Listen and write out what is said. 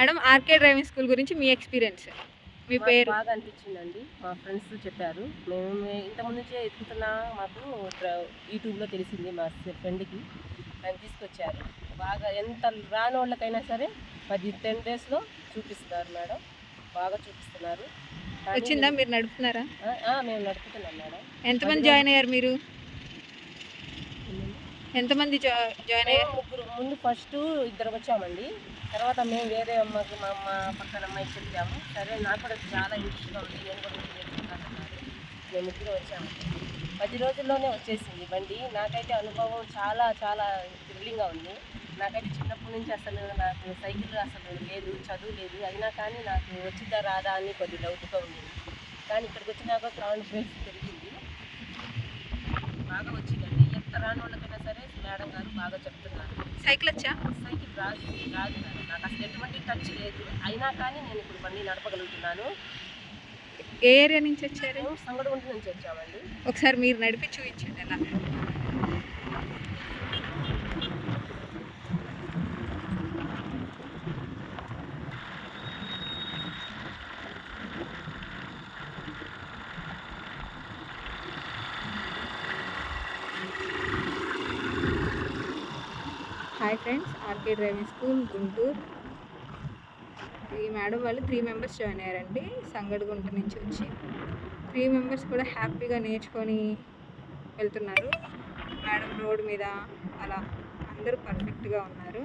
Madam RK driving school గురించి మీ experience మీ పేరు? బాగా అనిపించిందండి. మా ఫ్రెండ్స్ చెప్పారు. మేము ఇంతకుముందు నుంచే ఎత్తుకుతున్నా మాకు యూట్యూబ్లో తెలిసింది మా ఫ్రెండ్కి ఆయన తీసుకొచ్చారు. బాగా ఎంత రాని వాళ్ళకైనా సరే పది టెన్ డేస్లో చూపిస్తున్నారు మేడం. బాగా చూపిస్తున్నారు. వచ్చిందా? మీరు నడుపుతున్నారా? మేము నడుపుతున్నాం మేడం. ఎంతమంది జాయిన్ అయ్యారు మీరు? ఎంతమంది జాయిన్ అయ్యారు? ముగ్గురు. ముందు ఫస్ట్ ఇద్దరు వచ్చామండి. తర్వాత మేము వేరే అమ్మకి మా అమ్మ పక్కన అమ్మాయికి చెప్పాము. సరే నాకు కూడా చాలా ఇంట్రెస్ట్గా ఉంది. నేను కూడా నేర్చుకుంటాను మేము ముగ్గురు వచ్చాము. పది రోజుల్లోనే వచ్చేసింది బండి. నాకైతే అనుభవం చాలా చాలా థ్రిల్లింగ్గా ఉంది. నాకైతే చిన్నప్పటి నుంచి అసలు నాకు సైకిల్ అసలు లేదు చదువు లేదు. అయినా కానీ నాకు వచ్చిందా రాదా అని కొద్ది డౌట్గా ఉండేది. కానీ ఇక్కడికి వచ్చినాక కాన్ఫిడెన్స్ పెరిగింది. బాగా వచ్చింది ఎంత రాని వాళ్ళకైనా సరే మేడం గారు బాగా చెప్తున్నారు సైకిల్ వచ్చా? సైకిల్ రాదు రాదు నాకు అసలు ఎటువంటి టచ్ లేదు. అయినా కానీ నేను ఇప్పుడు బండి నడపగలుగుతున్నాను. ఏ ఏరియా నుంచి వచ్చారు? సంగడగుంట నుంచి వచ్చామండి. ఒకసారి మీరు నడిపి చూపించండి ఎలా? Hi friends RK driving school Guntur. ఈ మేడం వాళ్ళు త్రీ మెంబర్స్ జాయిన్ అయ్యారండి. సంగడిగుంట నుంచి వచ్చి త్రీ మెంబర్స్ కూడా హ్యాపీగా నేర్చుకొని వెళ్తున్నారు. మేడం రోడ్ మీద అలా అందరూ పర్ఫెక్ట్గా ఉన్నారు.